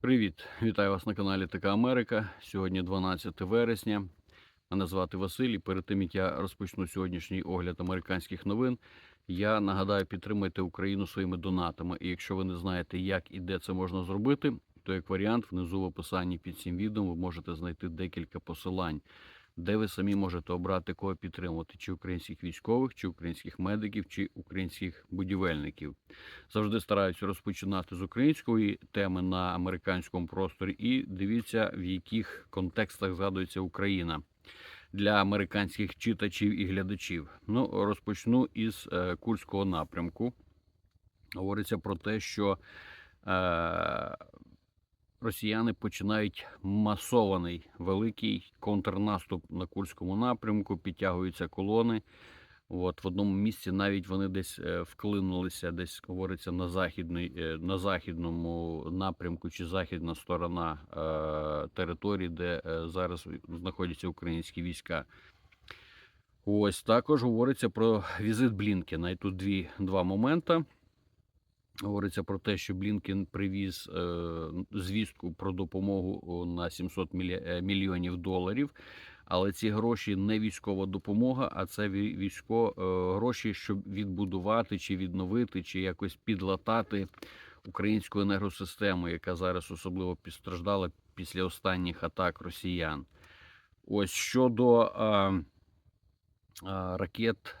Привіт, вітаю вас на каналі Така Америка. Сьогодні 12 вересня. Мене звати Василь. І перед тим як я розпочну сьогоднішній огляд американських новин, я нагадаю, підтримайте Україну своїми донатами. І якщо ви не знаєте, як і де це можна зробити, то як варіант, внизу в описанні під цим відео ви можете знайти декілька посилань, де ви самі можете обрати кого підтримувати: чи українських військових, чи українських медиків, чи українських будівельників завжди стараюся розпочинати з української теми на американському просторі, і дивіться, в яких контекстах згадується Україна для американських читачів і глядачів. Ну, розпочну із е, Курського напрямку. Говориться про те, що е, росіяни починають масований великий контрнаступ на Курському напрямку, підтягуються колони. От в одному місці навіть вони десь е, вклинулися, десь говориться на західний, е, на західному напрямку чи західна сторона е, території, де е, зараз знаходяться українські війська. Ось також говориться про візит Блінкена. І тут дві, два моменти. Говориться про те, що Блінкен привіз е, звістку про допомогу на 700 е, мільйонів доларів. Але ці гроші не військова допомога, а це ві- військо е, гроші, щоб відбудувати чи відновити, чи якось підлатати українську енергосистему, яка зараз особливо постраждала після останніх атак росіян. Ось щодо е, е, ракет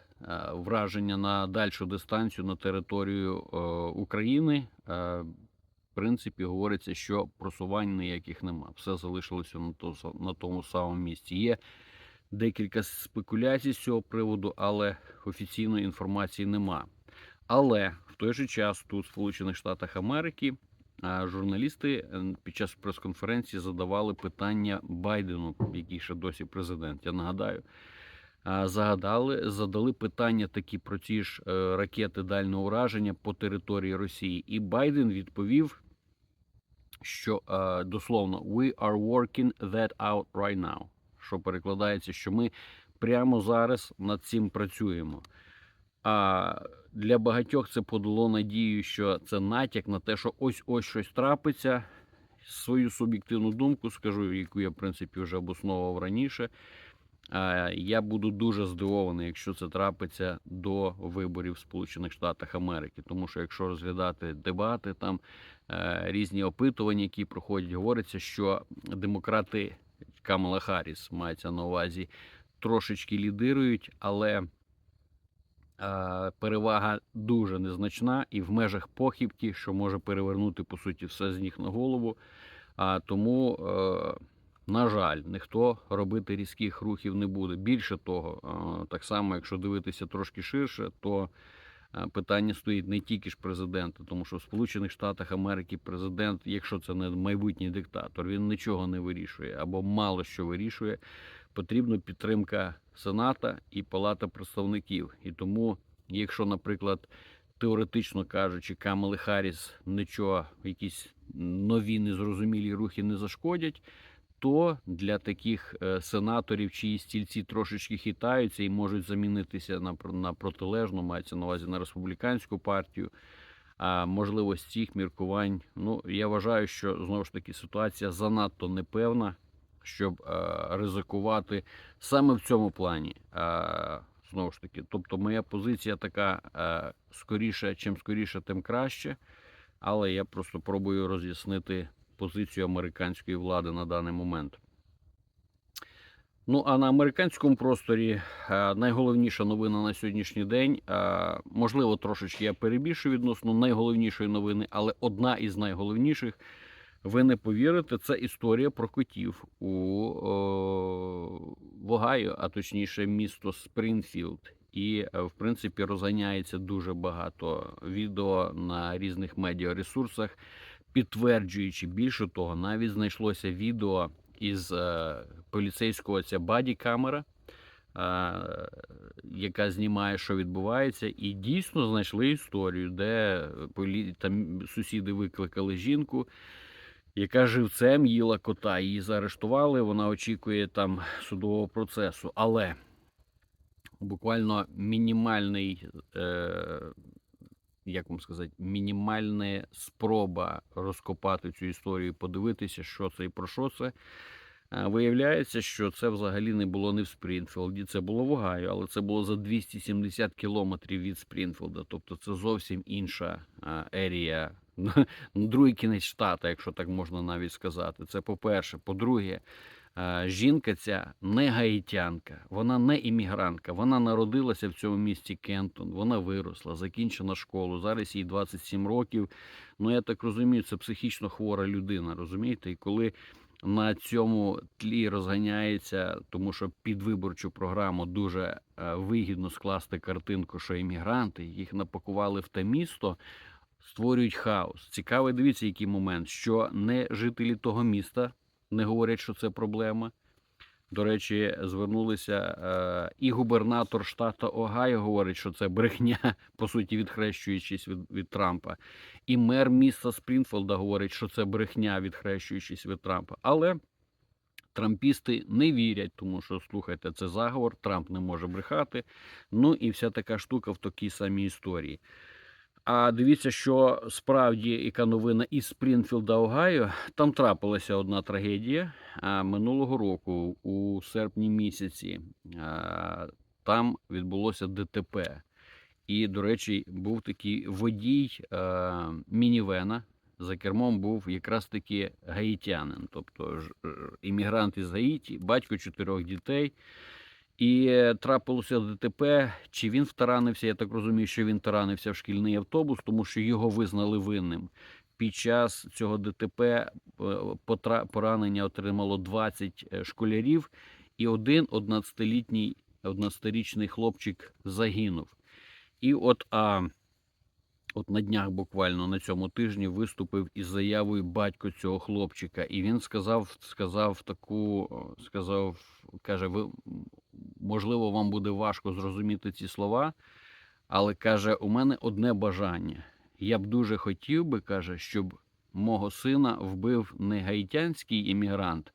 враження на дальшу дистанцію на територію е, України. е, В принципі, говориться, що просувань ніяких нема. Все залишилося на, то, на тому самому місці. Є декілька спекуляцій з цього приводу, але офіційної інформації нема. Але в той же час тут, в Сполучених Штатах Америки, журналісти е, під час прес-конференції задавали питання Байдену, який ще досі президент. Я нагадаю, загадали, задали питання такі про ті ж е, ракети дальнього ураження по території Росії. І Байден відповів, що е, дословно we are working that out right now, що перекладається, що ми прямо зараз над цим працюємо. А для багатьох це подало надію, що це натяк на те, що ось ось щось трапиться. Свою суб'єктивну думку скажу, яку я в принципі вже обосновував раніше. А, Я буду дуже здивований, якщо це трапиться до виборів в Сполучених Штатах Америки. Тому що якщо розглядати дебати, там е, різні опитування, які проходять, говориться, що демократи Камала Харріс мається на увазі трошечки лідирують, але е, перевага дуже незначна і в межах похибки, що може перевернути по суті все з ніг на голову. А тому, е, на жаль, ніхто робити різких рухів не буде. Більше того, так само, якщо дивитися трошки ширше, то е, питання стоїть не тільки ж президента, тому що в Сполучених Штатах Америки президент, якщо це не майбутній диктатор, він нічого не вирішує або мало що вирішує. Потрібна підтримка Сената і Палата представників. І тому, якщо, наприклад, теоретично кажучи, Камали Харріс нічого, якісь нові незрозумілі рухи не зашкодять, то для таких е, сенаторів, чиї стільці трошечки хитаються і можуть замінитися на, на протилежну, мається на увазі на республіканську партію. А можливо, з міркувань, ну я вважаю, що знову ж таки ситуація занадто непевна, щоб е, ризикувати саме в цьому плані. Е, знову ж таки, тобто, моя позиція така: е, скоріше, чим скоріше, тим краще. Але я просто пробую роз'яснити позицію американської влади на даний момент. Ну а на американському просторі е, найголовніша новина на сьогоднішній день. е, Можливо, трошечки я перебільшую відносно найголовнішої новини, але одна із найголовніших. Ви не повірите, це історія про котів у о, в Огайо, а точніше, місто Спрінфілд. І, е, в принципі, розганяється дуже багато відео на різних медіаресурсах, підтверджуючи більше того, навіть знайшлося відео із е, поліцейського ця баді-камера, е, яка знімає, що відбувається, і дійсно знайшли історію, де там сусіди викликали жінку яка живцем їла кота. Її заарештували. Вона очікує там судового процесу. Але буквально мінімальний е, як вам сказати, мінімальна спроба розкопати цю історію, подивитися, що це і про що це. Виявляється, що це взагалі не було не в Спрінфілді, це було в Огайо, але це було за 270 кілометрів від Спрінфілда. Тобто це зовсім інша ерія, другий кінець штата, якщо так можна навіть сказати. Це по-перше. По-друге, жінка ця не гаїтянка, вона не іммігрантка. Вона народилася в цьому місті Кентон, вона виросла, закінчена школу. Зараз їй 27 років. Ну я так розумію, це психічно хвора людина, розумієте? І коли на цьому тлі розганяється, тому що під виборчу програму дуже е, вигідно скласти картинку, що іммігранти їх напакували в те місто, створюють хаос. Цікавий, дивіться, який момент, що не жителі того міста не говорять, що це проблема. До речі, звернулися е, і губернатор штату Огайо говорить, що це брехня, по суті, відхрещуючись від, від Трампа. І мер міста Спрінфілда говорить, що це брехня, відхрещуючись від Трампа. Але трампісти не вірять, тому що слухайте, це заговор, Трамп не може брехати. Ну і вся така штука в такій самій історії. А дивіться, що справді яка новина із Спрінфілда, Огайо, там трапилася одна трагедія минулого року, у серпні місяці. Там відбулося ДТП. І, до речі, був такий водій мінівена. За кермом був якраз таки гаїтянин, тобто е, іммігрант із Гаїті, батько чотирьох дітей. І трапилося ДТП. Чи він втаранився? Я так розумію, що він таранився в шкільний автобус, тому що його визнали винним. Під час цього ДТП е, поранення отримало 20 е, школярів, і один 11-літній 11-річний хлопчик загинув. І от а, от на днях буквально на цьому тижні виступив із заявою батько цього хлопчика, і він сказав, сказав таку, сказав, каже, ви можливо, вам буде важко зрозуміти ці слова, але каже, у мене одне бажання. Я б дуже хотів би, каже, щоб мого сина вбив не гаїтянський іммігрант,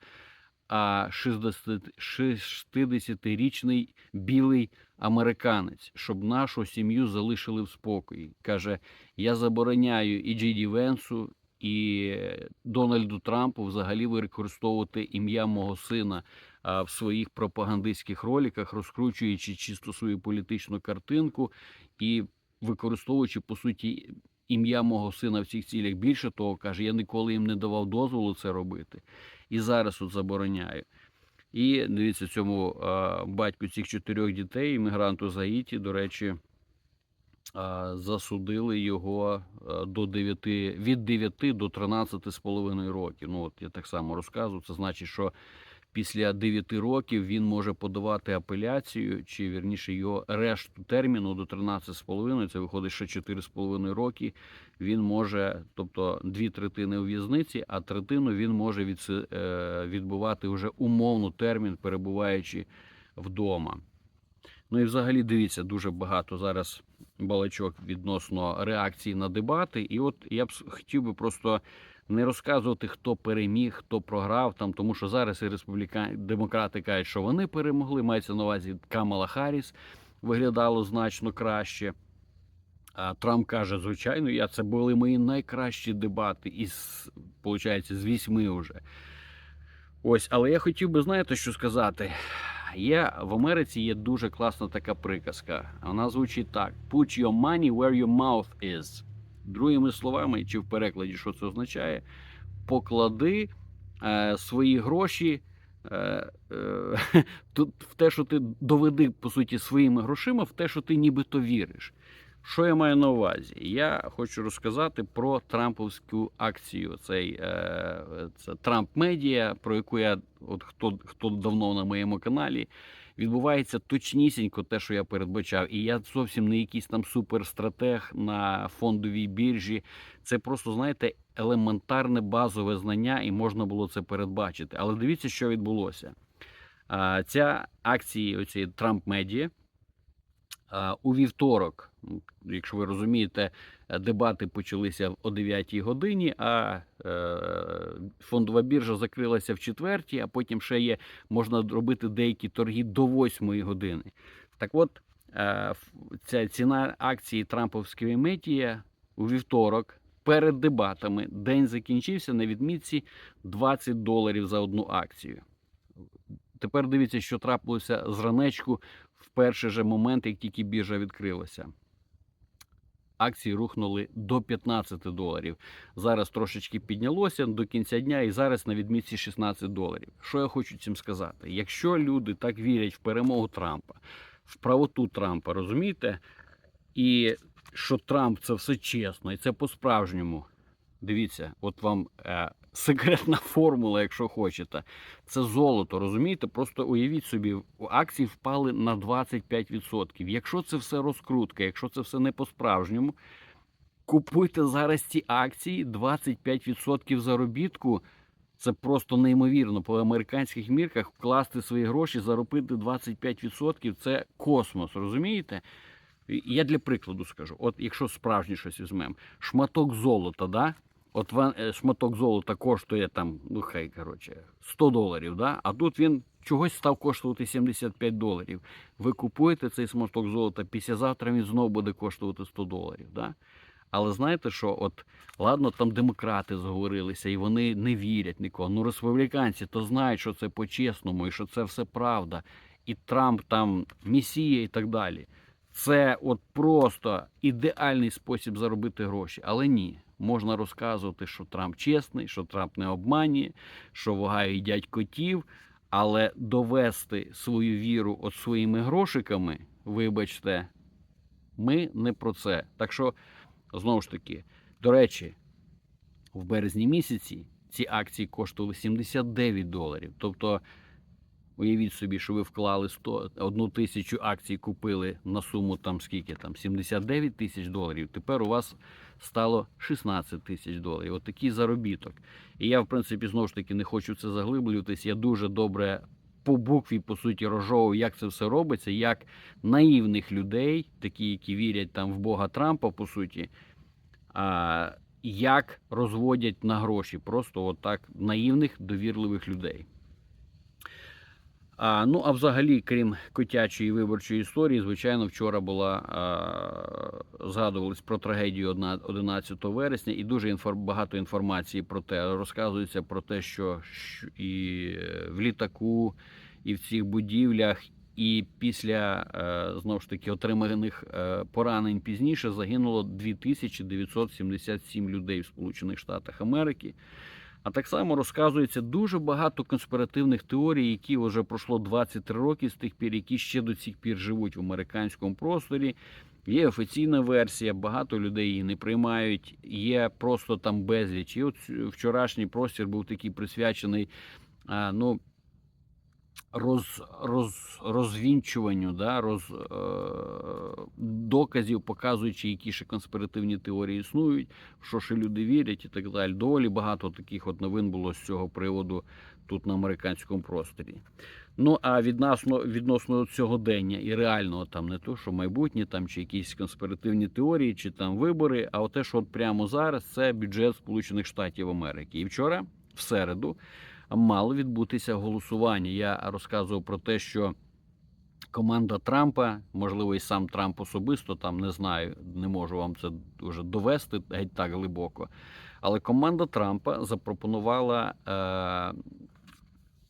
а 60 60-річний білий американець, щоб нашу сім'ю залишили в спокої. Каже: я забороняю і Джей Венсу, і Дональду Трампу взагалі використовувати ім'я мого сина в своїх пропагандистських роликах, розкручуючи чисто свою політичну картинку і використовуючи по суті ім'я мого сина в цих цілях. Більше того, каже, я ніколи їм не давав дозволу це робити. І зараз от забороняю. І дивіться, цьому батьку цих чотирьох дітей, іммігранту з Гаїті, до речі, засудили його до 9, від 9 до 13 з половиною років. Ну, от я так само розказую. Це значить, що після 9 років він може подавати апеляцію, чи вірніше його решту терміну до 13 з половиною, це виходить ще 4 з половиною роки. Він може, тобто дві третини у в'язниці, а третину він може від, відбувати вже умовно термін, перебуваючи вдома. Ну і взагалі дивіться, дуже багато зараз балачок відносно реакції на дебати. І от я б хотів би просто не розказувати, хто переміг, хто програв там, тому що зараз і республіка... демократи кажуть, що вони перемогли. Мається на увазі Камала Харріс виглядало значно краще. А Трамп каже: звичайно, я це були мої найкращі дебати із, виходить, з вісьми вже. Ось, але я хотів би, знаєте, що сказати. Є в Америці є дуже класна така приказка. Вона звучить так: Put your money where your mouth is. Другими словами, чи в перекладі, що це означає, поклади е, свої гроші е, е, тут в те, що ти доведи, по суті, своїми грошима, в те, що ти нібито віриш. Що я маю на увазі? Я хочу розказати про трамповську акцію. Цей е, це Трамп Медіа, про яку я, от хто хто давно на моєму каналі, відбувається точнісінько те, що я передбачав. І я зовсім не якийсь там суперстратег на фондовій біржі. Це просто, знаєте, елементарне базове знання, і можна було це передбачити. Але дивіться, що відбулося. Ця акція, оці Трамп Медіа. У вівторок, якщо ви розумієте, дебати почалися о 9 годині, а е, фондова біржа закрилася в четвертій, а потім ще є можна робити деякі торги до 8 години. Так от, е, ця ціна акції Трамповської метія у вівторок перед дебатами день закінчився на відмітці 20 доларів за одну акцію. Тепер дивіться, що трапилося з ранечку в перший же момент, як тільки біржа відкрилася. Акції рухнули до 15 доларів. Зараз трошечки піднялося до кінця дня, і зараз на відмітці 16 доларів. Що я хочу цим сказати? Якщо люди так вірять в перемогу Трампа, в правоту Трампа, розумієте? І що Трамп це все чесно, і це по-справжньому. Дивіться, от вам е, секретна формула, якщо хочете. Це золото, розумієте? Просто уявіть собі, акції впали на 25%. Якщо це все розкрутка, якщо це все не по-справжньому, купуйте зараз ці акції 25% заробітку. Це просто неймовірно. По американських мірках вкласти свої гроші, заробити 25% це космос, розумієте? Я для прикладу скажу: от якщо справжнє щось візьмемо, шматок золота, да? От е, шматок золота коштує там, ну хай коротше, 100 доларів, да? а тут він чогось став коштувати 75 доларів. Ви купуєте цей шматок золота, післязавтра він знову буде коштувати 100 доларів. Да? Але знаєте що, от ладно, там демократи зговорилися, і вони не вірять нікого. Ну, республіканці то знають, що це по-чесному, і що це все правда. І Трамп там місія і так далі. Це от просто ідеальний спосіб заробити гроші. Але ні, можна розказувати, що Трамп чесний, що Трамп не обманює, що вага їдять котів, але довести свою віру от своїми грошиками, вибачте, ми не про це. Так що, знову ж таки, до речі, в березні місяці ці акції коштували 79 доларів. Тобто, уявіть собі, що ви вклали 100, одну тисячу акцій, купили на суму там скільки там 79 тисяч доларів. Тепер у вас стало 16 тисяч доларів. От заробіток. І я, в принципі, знову ж таки не хочу це заглиблюватись. Я дуже добре по букві, по суті, розжовую, як це все робиться, як наївних людей, такі, які вірять там в Бога Трампа, по суті, а, як розводять на гроші. Просто отак наївних, довірливих людей. А, ну, а взагалі, крім котячої виборчої історії, звичайно, вчора була а, згадувались про трагедію одна- 11 вересня, і дуже інфор, багато інформації про те. Розказується про те, що, що і е, в літаку, і в цих будівлях, і після е, знову ж таки отриманих е, поранень пізніше загинуло 2977 людей в Сполучених Штатах Америки. А так само розказується дуже багато конспіративних теорій, які вже пройшло 23 роки з тих пір, які ще до цих пір живуть в американському просторі. Є офіційна версія, багато людей її не приймають. Є просто там безліч. І от вчорашній простір був такий присвячений. Ну, роз, роз, розвінчуванню, да, роз, е, доказів, показуючи, які ще конспіративні теорії існують, що ще люди вірять і так далі. Доволі багато таких от новин було з цього приводу тут на американському просторі. Ну а відносно відносно сьогодення і реального там не то, що майбутнє, там чи якісь конспіративні теорії, чи там вибори, а те, що от прямо зараз це бюджет Сполучених Штатів Америки. І вчора, в середу, мало відбутися голосування. Я розказував про те, що команда Трампа, можливо, і сам Трамп особисто там не знаю, не можу вам це вже довести геть так глибоко. Але команда Трампа запропонувала е,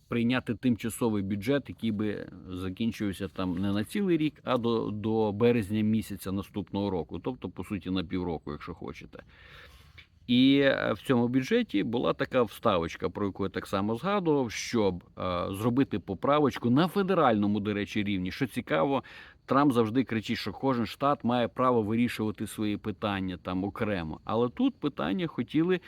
прийняти тимчасовий бюджет, який би закінчився там не на цілий рік, а до, до березня місяця наступного року, тобто, по суті, на півроку, якщо хочете. І е, в цьому бюджеті була така вставочка, про яку я так само згадував, щоб е, зробити поправочку на федеральному, до речі, рівні. Що цікаво, Трамп завжди кричить, що кожен штат має право вирішувати свої питання там окремо. Але тут питання хотіли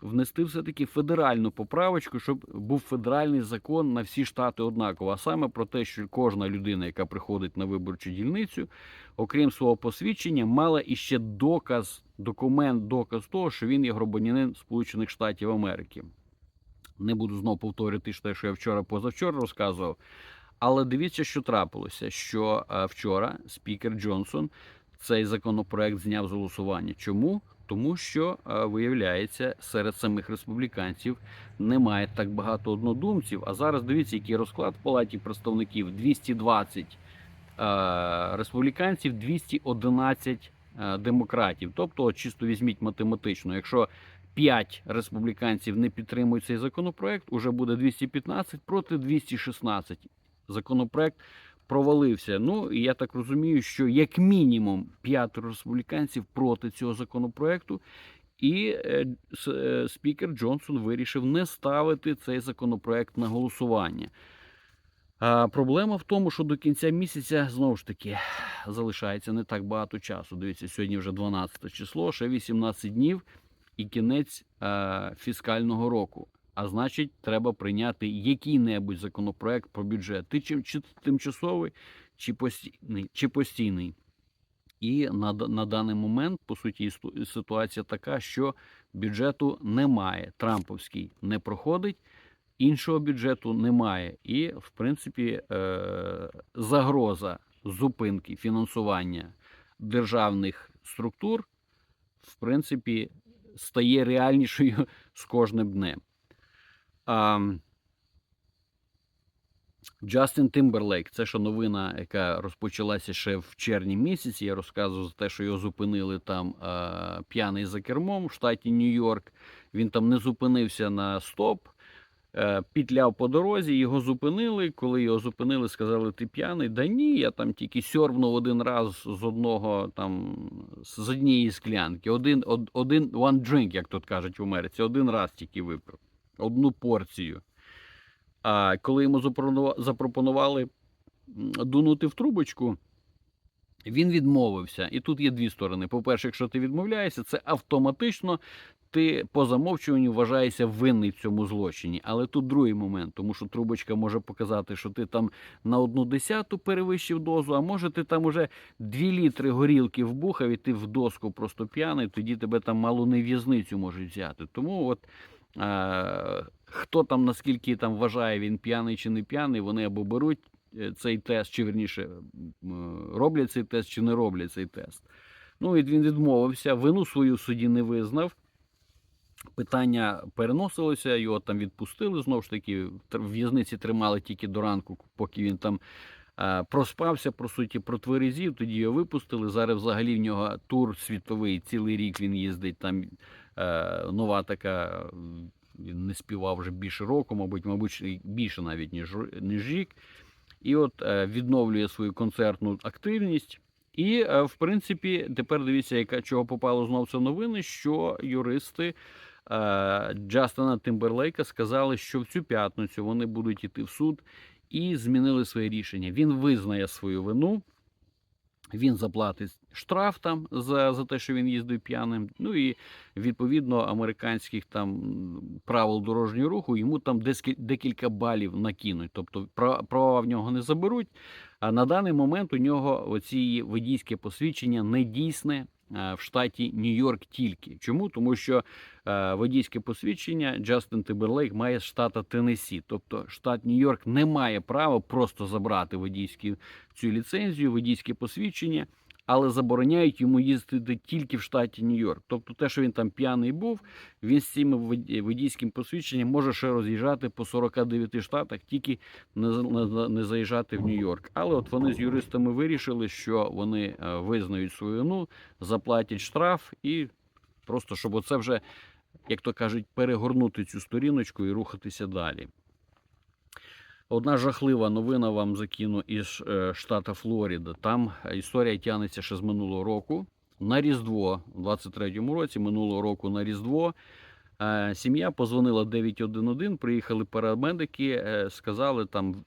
внести все-таки федеральну поправочку, щоб був федеральний закон на всі штати однаково. А саме про те, що кожна людина, яка приходить на виборчу дільницю, окрім свого посвідчення, мала іще доказ, документ, доказ того, що він є громадянин Сполучених Штатів Америки. Не буду знову повторювати те, що я вчора позавчора розказував. Але дивіться, що трапилося: що е, вчора спікер Джонсон цей законопроект зняв з голосування. Чому? Тому що е, виявляється, серед самих республіканців немає так багато однодумців. А зараз дивіться, який розклад в палаті представників 220 е, республіканців, 211 е, демократів. Тобто, чисто візьміть математично, якщо 5 республіканців не підтримують цей законопроект, уже буде 215 проти 216. Законопроект провалився. Ну і я так розумію, що як мінімум 5 республіканців проти цього законопроекту. І е, е, спікер Джонсон вирішив не ставити цей законопроект на голосування. А проблема в тому, що до кінця місяця знову ж таки залишається не так багато часу. Дивіться, сьогодні вже 12 число, ще 18 днів і кінець е, фіскального року. А значить, треба прийняти який-небудь законопроект про бюджет, Ти чим чи тимчасовий, чи постійний, чи постійний. І на, на даний момент, по суті, ситуація така, що бюджету немає. Трамповський не проходить, іншого бюджету немає. І, в принципі, е, загроза зупинки фінансування державних структур, в принципі, стає реальнішою з кожним днем. Джастін Тимберлейк, це що новина, яка розпочалася ще в червні місяці. Я розказував за те, що його зупинили там е, п'яний за кермом в штаті Нью-Йорк. Він там не зупинився на стоп, пітляв по дорозі, його зупинили. Коли його зупинили, сказали, ти п'яний. Да ні, я там тільки сьорбнув один раз з одного там з однієї склянки. Один, од- один one drink, як тут кажуть в Америці, один раз тільки випив, одну порцію. А коли йому запропонували дунути в трубочку, він відмовився. І тут є дві сторони. По-перше, якщо ти відмовляєшся, це автоматично ти по замовчуванню вважаєшся винний в цьому злочині. Але тут другий момент, тому що трубочка може показати, що ти там на одну десяту перевищив дозу, а може ти там уже дві літри горілки вбухав, і ти в доску просто п'яний, тоді тебе там мало не в'язницю можуть взяти. Тому от. Е, хто там наскільки там вважає він п'яний чи не п'яний, вони або беруть е, цей тест, чи верніше роблять цей тест, чи не роблять цей тест. Ну і він відмовився, вину свою суді не визнав. Питання переносилося, його там відпустили. Знову ж таки, в в'язниці тримали тільки до ранку, поки він там е, проспався, по суті, протверезів, тоді його випустили. Зараз взагалі в нього тур світовий, цілий рік він їздить. Там е, нова така. Він не співав вже більше року, мабуть, мабуть, більше навіть ніж, ніж рік. І от е, відновлює свою концертну активність. І, в принципі, тепер дивіться, яка чого попало знов це новини, що юристи е, Джастина Тимберлейка сказали, що в цю п'ятницю вони будуть йти в суд і змінили своє рішення. Він визнає свою вину. Він заплатить штраф там за, за те, що він їздив п'яним. Ну і відповідно американських там правил дорожнього руху йому там декілька балів накинуть. Тобто пра- права в нього не заберуть. А на даний момент у нього оці водійське посвідчення не дійсне в штаті Нью-Йорк тільки. Чому? Тому що е, водійське посвідчення Джастин Тиберлейк має з штата Теннессі. Тобто штат Нью-Йорк не має права просто забрати водійську цю ліцензію, водійське посвідчення, але забороняють йому їздити тільки в штаті Нью-Йорк. Тобто, те, що він там п'яний був, він з цим вод- водійським посвідченням може ще роз'їжджати по 49 штатах, тільки не заїжджати в Нью-Йорк. Але от вони з юристами вирішили, що вони е, визнають свою вину, заплатять штраф і просто щоб оце вже, як то кажуть, перегорнути цю сторіночку і рухатися далі. Одна жахлива новина вам закину із е, штата Флорида. Там історія тягнеться ще з минулого року. На Різдво, у 23-му році, минулого року на Різдво, е, сім'я позвонила 911, приїхали парамедики, е, сказали там,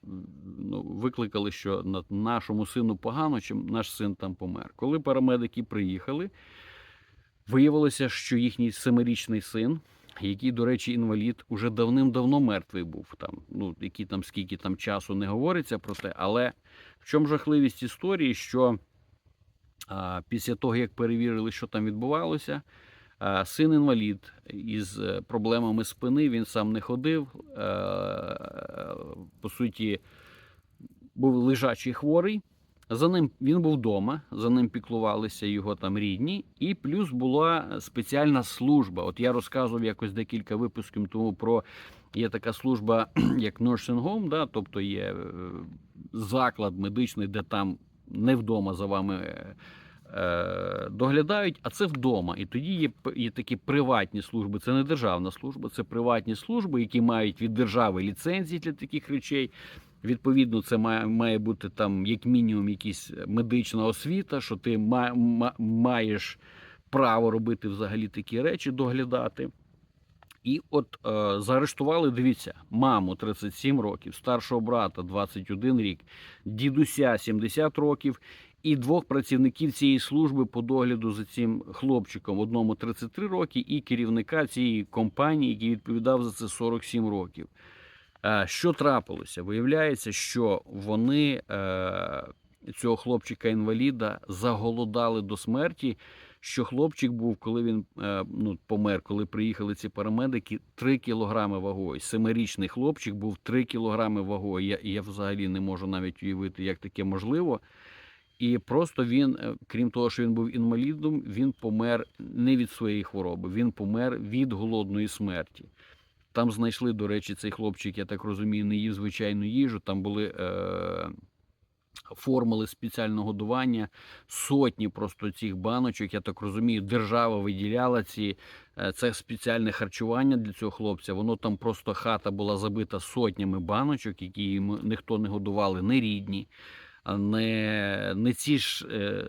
ну, викликали, що на нашому сину погано, чи наш син там помер. Коли парамедики приїхали, виявилося, що їхній семирічний син який, до речі, інвалід уже давним-давно мертвий був. Там, ну, які там скільки там часу не говориться про те. Але в чому жахливість історії, що а, після того, як перевірили, що там відбувалося, син інвалід із е, проблемами спини, він сам не ходив. е, По суті, був лежачий хворий. За ним він був вдома, за ним піклувалися його там рідні, і плюс була спеціальна служба. От я розказував якось декілька випусків тому про є така служба, як nursing home, да, тобто є е, заклад медичний, де там не вдома за вами е, е, доглядають, а це вдома. І тоді є, є такі приватні служби. Це не державна служба, це приватні служби, які мають від держави ліцензії для таких речей. Відповідно, це має, має бути там як мінімум якась медична освіта, що ти ма, ма- маєш право робити взагалі такі речі, доглядати. І от е, заарештували, дивіться, маму 37 років, старшого брата 21 рік, дідуся 70 років і двох працівників цієї служби по догляду за цим хлопчиком. Одному 33 роки, і керівника цієї компанії, який відповідав за це 47 років. Е, Що трапилося? Виявляється, що вони е, цього хлопчика-інваліда заголодали до смерті. Що хлопчик був, коли він е, ну, помер, коли приїхали ці парамедики, 3 кілограми вагою. Семирічний хлопчик був 3 кілограми вагою. Я, я взагалі не можу навіть уявити, як таке можливо. І просто він, крім того, що він був інвалідом, він помер не від своєї хвороби, він помер від голодної смерті. Там знайшли, до речі, цей хлопчик, я так розумію, не їв звичайну їжу. Там були е, формули спеціального годування, сотні просто цих баночок. Я так розумію, держава виділяла ці е, це спеціальне харчування для цього хлопця. Воно там просто хата була забита сотнями баночок, які йому ніхто не годували, не рідні. Не, не ці ж е,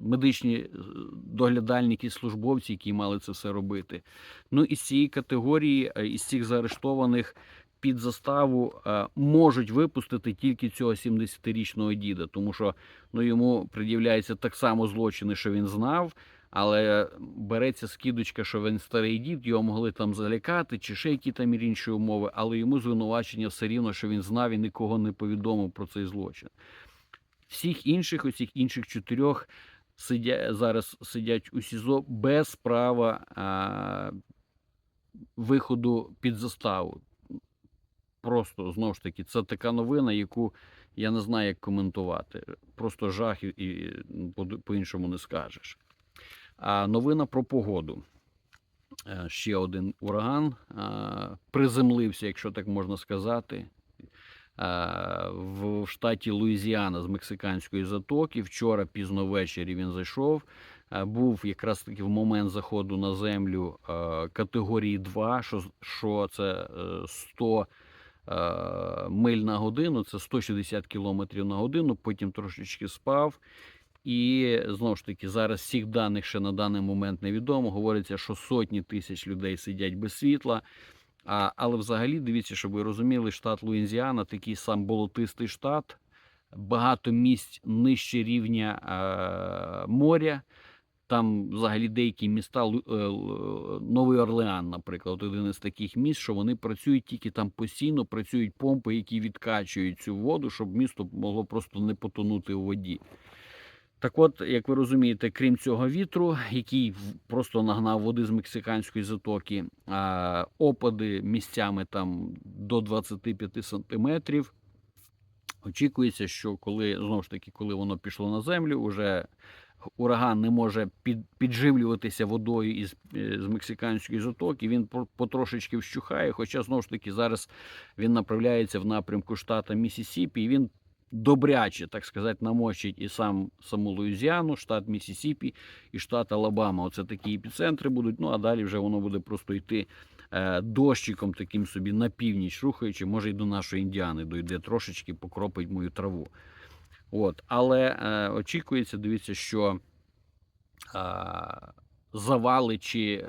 медичні е, доглядальники, службовці, які мали це все робити. Ну із цієї категорії, е, із цих заарештованих під заставу е, можуть випустити тільки цього 70-річного діда, тому що ну, йому пред'являється так само злочини, що він знав, але береться скидочка, що він старий дід, його могли там залякати, чи ще які там інші умови, але йому звинувачення все рівно, що він знав і нікого не повідомив про цей злочин. Всіх інших, усіх інших чотирьох сидя, зараз сидять у СІЗО без права а, виходу під заставу. Просто знову ж таки, це така новина, яку я не знаю, як коментувати. Просто жах і, по-іншому не скажеш. А новина про погоду. Е, Ще один ураган приземлився, якщо так можна сказати, в штаті Луїзіана з мексиканської затоки. Вчора пізно ввечері він зайшов. Був якраз таки в момент заходу на землю е, категорії 2, що, це е, 100 е, миль на годину, це 160 км на годину, потім трошечки спав. І знову ж таки, зараз всіх даних ще на даний момент невідомо. Говориться, що сотні тисяч людей сидять без світла. А, але взагалі, дивіться, щоб ви розуміли, штат Луїзіана такий сам болотистий штат, багато місць нижче рівня е, моря. Там взагалі деякі міста, е, Новий Орлеан, наприклад, один із таких міст, що вони працюють тільки там постійно, працюють помпи, які відкачують цю воду, щоб місто могло просто не потонути у воді. Так от, як ви розумієте, крім цього вітру, який просто нагнав води з мексиканської затоки, опади місцями там до 25 сантиметрів. Очікується, що коли знову ж таки, коли воно пішло на землю, уже ураган не може під, підживлюватися водою із е, з мексиканської затоки. Він потрошечки вщухає. Хоча знову ж таки зараз він направляється в напрямку штата Місісіпі, і він добряче, так сказати, намочить і сам саму Луїзіану, штат Місісіпі і штат Алабама. Оце такі епіцентри будуть. Ну а далі вже воно буде просто йти е, дощиком таким собі на північ, рухаючи, може й до нашої індіани дойде трошечки, покропить мою траву. От, але е, очікується, дивіться, що е, завали чи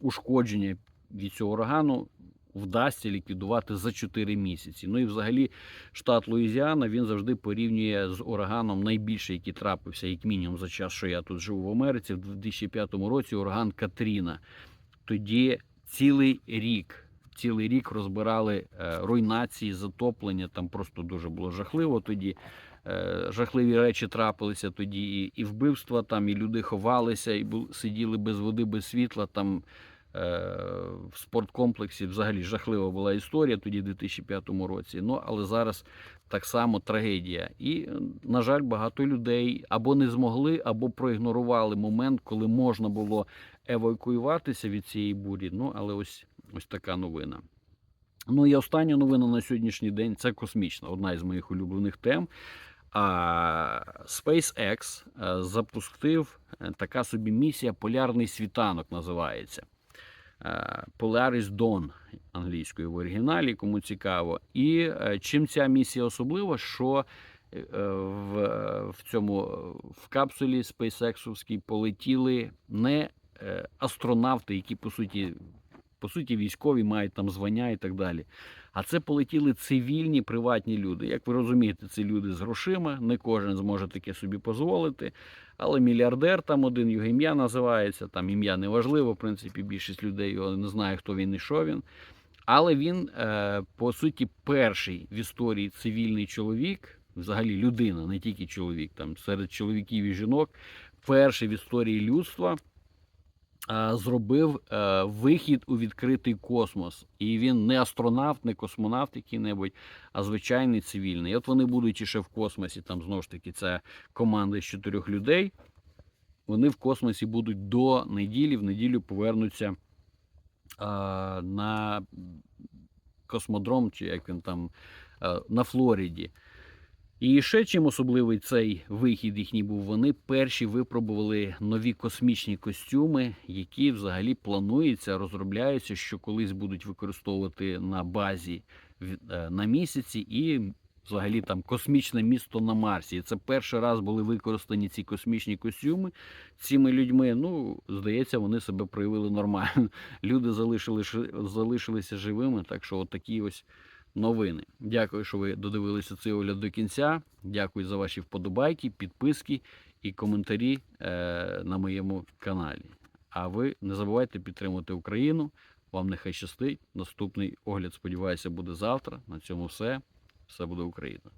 ушкодження від цього урагану вдасться ліквідувати за 4 місяці. Ну і взагалі штат Луїзіана він завжди порівнює з ураганом найбільший, який трапився, як мінімум, за час, що я тут живу в Америці, в 2005 році ураган Катріна. Тоді цілий рік. Цілий рік розбирали е, руйнації, затоплення. Там просто дуже було жахливо тоді. Е, жахливі речі трапилися тоді, і, і вбивства там, і люди ховалися, і сиділи без води, без світла. Там в спорткомплексі взагалі жахлива була історія тоді, в 2005 році. Ну але зараз так само трагедія. І, е, на жаль, багато людей або не змогли, або проігнорували момент, коли можна було евакуюватися від цієї бурі. Ну, але ось, ось така новина. Ну і остання новина на сьогоднішній день це космічна, одна із моїх улюблених тем. А SpaceX е, запустив е, така собі місія Полярний світанок називається. Е, Polaris Dawn англійською в оригіналі, кому цікаво. І е, чим ця місія особлива, що е, в, в цьому в капсулі SpaceX полетіли не астронавти, які по суті, по суті військові мають там звання і так далі. А це полетіли цивільні приватні люди. Як ви розумієте, це люди з грошима, не кожен зможе таке собі дозволити. Але мільярдер там один, його ім'я називається, там ім'я не важливо, в принципі, більшість людей його не знає, хто він і що він. Але він, е, по суті, перший в історії цивільний чоловік, взагалі людина, не тільки чоловік, там серед чоловіків і жінок, перший в історії людства зробив е, вихід у відкритий космос. І він не астронавт, не космонавт який-небудь, а звичайний цивільний. І от вони, будучи ще в космосі, там знову ж таки це команда з чотирьох людей. Вони в космосі будуть до неділі, в неділю повернуться на космодром, чи як він там на Флориді. І ще чим особливий цей вихід їхній був, вони перші випробували нові космічні костюми, які взагалі планується, розробляються, що колись будуть використовувати на базі е, на місяці і взагалі там космічне місто на Марсі. І це перший раз були використані ці космічні костюми цими людьми. Ну, здається, вони себе проявили нормально. Люди залишили, залишилися живими, так що от такі ось новини. Дякую, що ви додивилися цей огляд до кінця. Дякую за ваші вподобайки, підписки і коментарі е, на моєму каналі. А ви не забувайте підтримувати Україну. Вам нехай щастить. Наступний огляд, сподіваюся, буде завтра. На цьому все. Все буде Україна.